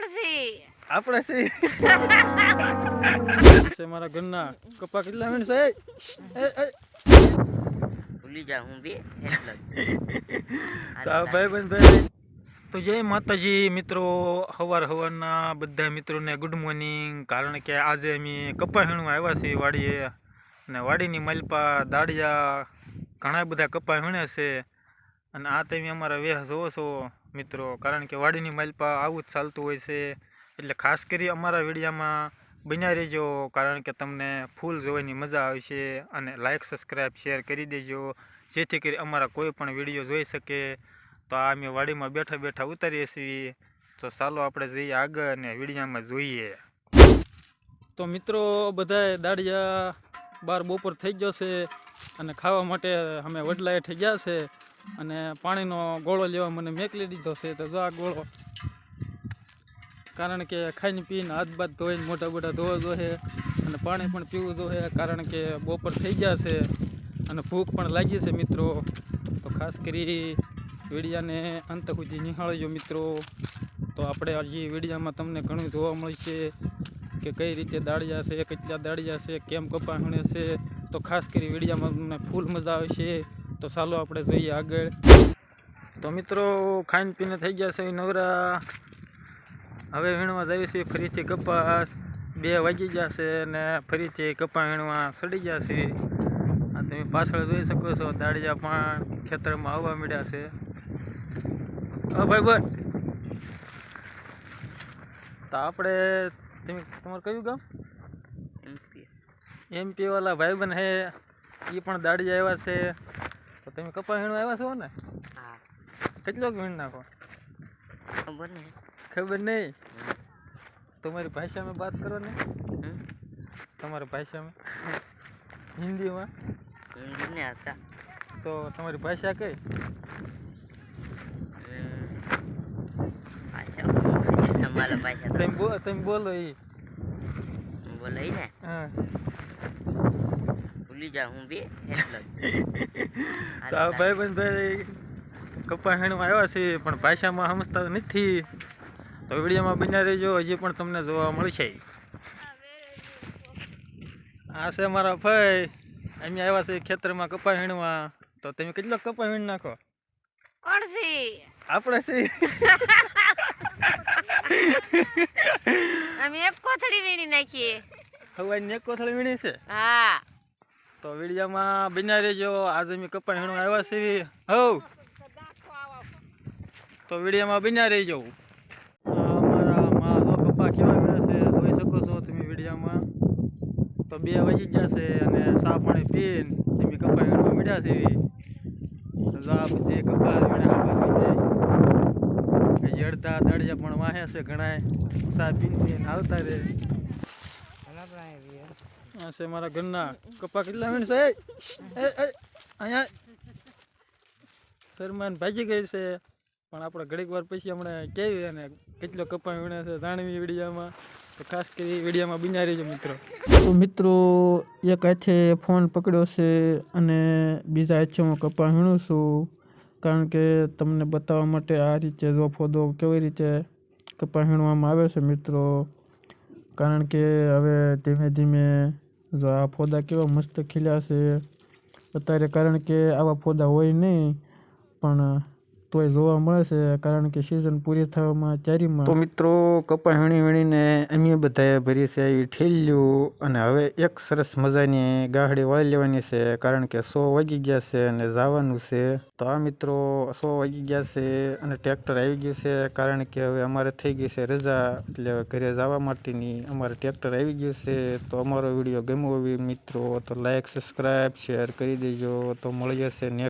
કોણ છે આપણે છે છે મારા ઘરના. કપા કેટલા વીણ છે? એ, એ, ભૂલી જા હું બે તો ભાઈ બંધ ભાઈ. તો જય માતાજી મિત્રો. હવાર હવારના બધા મિત્રોને ગુડ મોર્નિંગ કારણ કે આજે અમે કપા હીણવા આવ્યા છીએ વાડીએ. અને વાડીની મલપા દાડિયા ઘણા બધા કપા હીણ્યા છે. અને આ તમે અમારા વેહ જોવો છો. મિત્રો. કારણ કે વાડીની માલપા આવું જ ચાલતું હોય છે. એટલે ખાસ કરી અમારા વિડીયામાં બન્યા રહેજો. કારણ કે તમને ફૂલ જોવાની મજા આવશે અને લાઇક સબસ્ક્રાઈબ શેર કરી દેજો. જેથી કરી અમારા કોઈ પણ વીડિયો જોઈ શકે. તો આ અમે વાડીમાં બેઠા બેઠા ઉતારીએ છીએ. તો ચાલો આપણે જઈએ આગળ અને વિડીયામાં જોઈએ. તો મિત્રો, બધાય દાડિયા બાર બપોર થઈ ગયો છે અને ખાવા માટે અમે વડલાએ થઈ ગયા છે અને પાણીનો ગોળો લેવા મને મેકલી દીધો છે. તો જો આ ગોળો કારણ કે ખાઈને પીને હાથ બાદ ધોઈને મોટા મોટા ધોવા જોઈએ અને પાણી પણ પીવું જોઈએ કારણ કે બપોર થઈ ગયા છે અને ભૂખ પણ લાગી છે મિત્રો. તો ખાસ કરી વિડીયાને અંત સુધી નિહાળજો મિત્રો. તો આપણે હજી વિડીયામાં તમને ઘણું જોવા મળશે કે કઈ રીતે દાળિયા છે કેટલા દાળિયા છે, કેમ કપા હણે છે, તો ખાસ કરી વિડીયામાં તમને ફૂલ મજા આવશે. તો ચાલો આપણે જોઈએ આગળ. તો મિત્રો, ખાઈને પીને થઈ ગયા છે નવરા. હવે વીણવા જઈએ છીએ ફરીથી કપાસ. બે વાગી ગયા છે અને ફરીથી કપા વીણવા સડી ગયા છે. તમે પાછળ જોઈ શકો છો, દાળિયા પણ ખેતરમાં આવવા મળ્યા છે. હા, ભાઈ ભાઈ તો આપણે તમે તમારું કયું ગામ? એમપી. વાળા ભાઈબંધ હે. એ પણ દાડી આવ્યા છે. તો તમે કપા વીણવા આવ્યા છો ને? કેટલો વીણ નાખો? ખબર નહીં. ખબર નહીં? તમારી ભાષામાં વાત કરો ને. તમારી ભાષામાં. હિન્દીમાં. તો તમારી ભાષા કઈ? ભાષા તમે બો તમે બોલો એ તો બોલાય ને? હા. ભૂલી જા હું બે. એટલે. તો આ ભાઈબંધ ભાઈ કપા વીણવા આવ્યા છે પણ ભાષામાં સમજતા નથી. તો વિડીયોમાં બન્યા રહેજો હજી પણ તમને જોવા મળશે. આ છે મારા ભાઈ. અમે આવ્યા છે ખેતરમાં કપા વીણવા તો તમે કેટલો કપા વીણ નાખો? કોણ છે? આપણે છે અમે એક કોથળી વીણી નાખીએ. હવાની એક કોથળી વીણી છે? હા. તો વિડીયોમાં બન્યા રહેજો. આજે અમે કપા વીણવા આવ્યા છીએ. હવ. તો વિડીયોમાં બન્યા રહેજો. અમારા મારા માં જો કપા કેવા વીણે છે જોઈ શકો છો તમે વિડીયોમાં. તો બે વાગી ગયા છે અને સા પાણી પીને તમે કપા વીણવા મળ્યા છે તો જો આ બધી કપા હજી અડધા દાડિયા પણ વાહે છે ઘણા ચા પીન આવતા રહે. છે મારા ઘરના. કપા કેટલા વીણ છે? અહીંયા. શરમાન ભાગી ગઈ છે. પણ આપણે ઘડીક વાર પછી હમણાં કેવી અને કેટલો કપા વીણે છે જાણવી વિડીયામાં. તો ખાસ કરી વિડીયામાં બિના રહેજો, મિત્રો. તો મિત્રો, એક હાથે ફોન પકડ્યો છે અને બીજા હાથે હું કપા વીણું છું. કારણ કે તમને બતાવવા માટે આ રીતે જો ફોદો કેવી રીતે પહેણવામાં આવે છે મિત્રો? કારણ કે હવે ધીમે ધીમે જો આ ફોદા કેવા મસ્ત ખીલ્યા છે. અત્યારે કારણ કે આવા ફોદા હોય નહીં, પણ તોય જોવા મળે છે, કારણ કે સિઝન પૂરી થવામાં ચારીમાં તો મિત્રો કપા વીણી વીણીને અમે બધાએ ભરી છે એ ઠેલ્યું અને હવે એક સરસ મજાની ગાહડી વાળી લેવાની છે, કારણ કે સો વાગી ગયા છે અને જવાનું છે. તો આ મિત્રો, સો વાગી ગયા છે અને ટ્રેક્ટર આવી ગયું છે, કારણ કે હવે અમારે થઈ ગઈ છે રજા, એટલે ઘરે જવા માટેની અમારે ટ્રેક્ટર આવી ગયું છે. તો અમારો વીડિયો ગમ્યો હોય મિત્રો, તો લાઈક સબસ્ક્રાઈબ શેર કરી દેજો. તો મળી જશે નેક્સ્ટ